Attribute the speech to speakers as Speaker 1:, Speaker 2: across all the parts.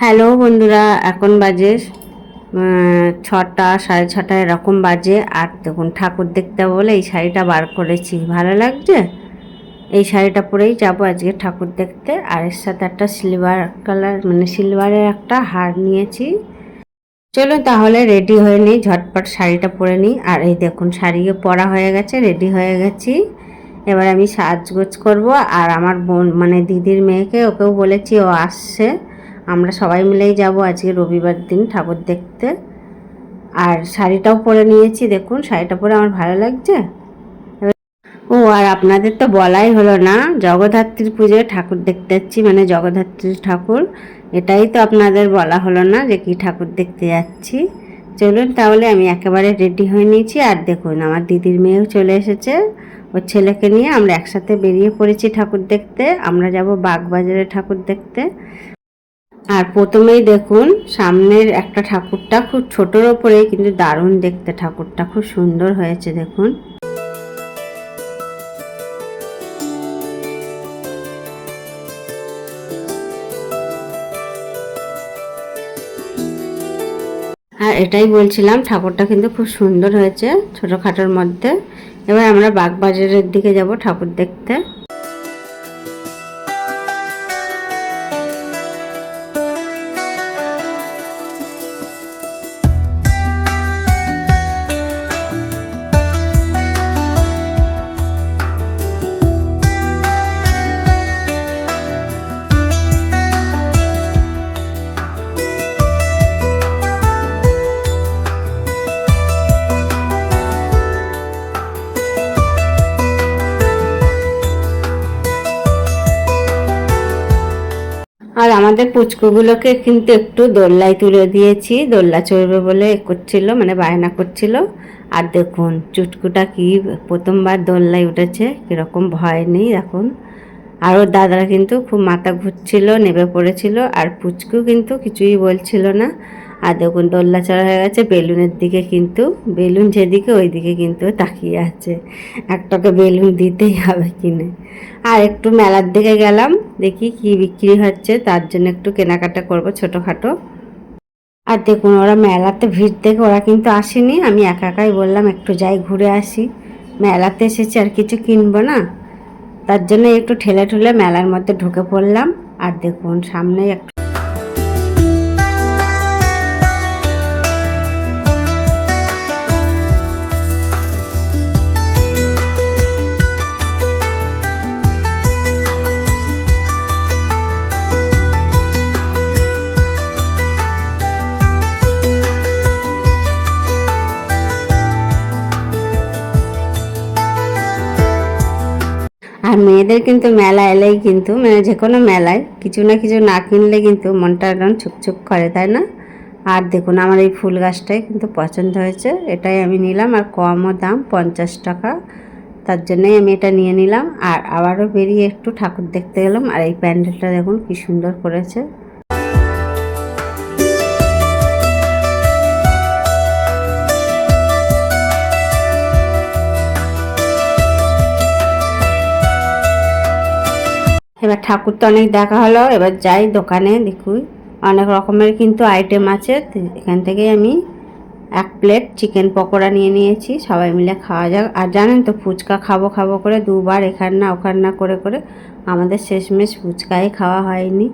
Speaker 1: Hello বন্ধুরা, এখন বাজে ছটা, সাড়ে ছটা, এরকম বাজে। আর দেখুন, ঠাকুর দেখতে বলে এই শাড়িটা বার করেছি। ভালো লাগছে? এই শাড়িটা পরেই যাব আজকে ঠাকুর দেখতে। আর এর সাথে একটা সিলভার কালার মানে সিলভারের একটা হার নিয়েছি। চলো তাহলে রেডি হয়ে নিই, ঝটপট শাড়িটা পরে নিই। আর এই দেখুন শাড়িও পরা হয়ে গেছে রেডি হয়ে গেছি। এবার আমি সাজগোজ করব। আর আমার বোন মানে দিদির মেয়েকে, ওকেও বলেছি ও আসছে। আমরা সবাই মিলেই যাব আজকে রবিবার দিন ঠাকুর দেখতে। আর শাড়িটাও পরে নিয়েছি, দেখুন, শাড়িটা পরে আমার ভালো লাগছে। ও, আর আপনাদের তো বলাই হলো না, জগদ্ধাত্রীর পুজোয় ঠাকুর দেখতে যাচ্ছি মানে জগদ্ধাত্রীর ঠাকুর। এটাই তো আপনাদের বলা হলো না যে কি ঠাকুর দেখতে যাচ্ছি। চলুন তাহলে আমি একেবারে রেডি হয়ে নিয়েছি, আর দেখুন, আমার দিদির মেয়েও চলে এসেছে। ওর ছেলেকে নিয়ে আমরা একসাথে বেরিয়ে পড়েছি ঠাকুর দেখতে। আমরা যাব বাগবাজারে ঠাকুর দেখতে। আর প্রথমেই দেখুন, সামনের একটা ঠাকুরটা খুব ছোটোর ওপরে কিন্তু দারুণ দেখতে ঠাকুরটা, খুব সুন্দর হয়েছে দেখুন। আর এটাই বলছিলাম, ঠাকুরটা কিন্তু খুব সুন্দর হয়েছে ছোটোখাটোর মধ্যে। এবার আমরা বাগবাজারের দিকে যাব ঠাকুর দেখতে। আর আমাদের পুচকুগুলোকে কিন্তু একটু দোল্লায় তুলে দিয়েছি। দোল্লা চড়বে বলে করছিল মানে বায়না করছিল। আর দেখুন, চুটকুটা কি, প্রথমবার দোল্লায় উঠেছে, কীরকম ভয় নেই এখন। আর ওর দাদারা কিন্তু খুব মাথা ঘুরছিল, নেবে পড়েছিল, আর পুচকু কিন্তু কিছুই বলছিল না। আর দেখুন দোল্লা চড়া হয়ে গেছে, বেলুনের দিকে কিন্তু, বেলুন যেদিকে ওই দিকে কিন্তু তাকিয়ে আছে। একটাকে বেলুন দিতেই হবে কিনে। আর একটু মেলার দিকে গেলাম, দেখি কি বিক্রি হচ্ছে, তার জন্য একটু কেনাকাটা করব ছোটোখাটো। আর দেখুন, ওরা মেলাতে ভিড় দেখে ওরা কিন্তু আসেনি, আমি একা একাই বললাম একটু যাই ঘুরে আসি। মেলাতে এসেছি আর কিছু কিনবো না, তার জন্য একটু ঠেলে ঠেলে মেলার মধ্যে ঢুকে পড়লাম। আর দেখুন সামনে একটু মেয়েদের কিন্তু মেলা এলেই কিন্তু মানে যে কোনো মেলায় কিছু না কিছু না কিনলে কিন্তু মনটা একদম ছুকছুক করে, তাই না? আর দেখুন আমার এই ফুল গাছটাই কিন্তু পছন্দ হয়েছে, এটাই আমি নিলাম আর কমও দাম পঞ্চাশ টাকা, তার জন্যই আমি এটা নিয়ে নিলাম। আর আবারও বেরিয়ে একটু ঠাকুর দেখতে গেলাম, আর এই প্যান্ডেলটা দেখুন কি সুন্দর করেছে। এবার ঠাকুর তো অনেক দেখা হলো। এবার যাই দোকানে দেখুই অনেক রকমের কিন্তু আইটেম আছে। এখান থেকে আমি এক প্লেট চিকেন পকোড়া নিয়ে নিয়েছি। সবাই মিলে খাওয়া যাক। আর জানেন তো, ফুচকা খাব খাব করে দুবার এখান না ওখান না করে করে আমাদের শেষমেশ ফুচকাই খাওয়া হয়নি।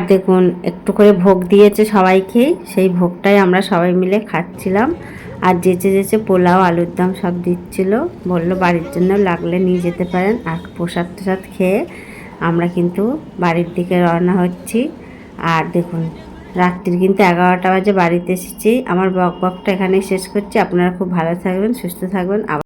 Speaker 1: আর দেখুন, একটু করে ভোগ দিয়েছে সবাইকে। সেই ভোগটাই আমরা সবাই মিলে খাচ্ছিলাম। আর যেচে যেচে পোলাও, আলুর দম সব দিচ্ছিল। বলল, বাড়ির জন্য লাগলে নিয়ে যেতে পারেন। আর প্রসাদ টসাদ খেয়ে আমরা কিন্তু বাড়ির দিকে রওনা হচ্ছি। আর দেখুন, রাত্রির কিন্তু এগারোটা বাজে বাড়িতে এসেছি। আমার বক বকটা এখানেই শেষ করছি। আপনারা খুব ভালো থাকবেন, সুস্থ থাকবেন। আবার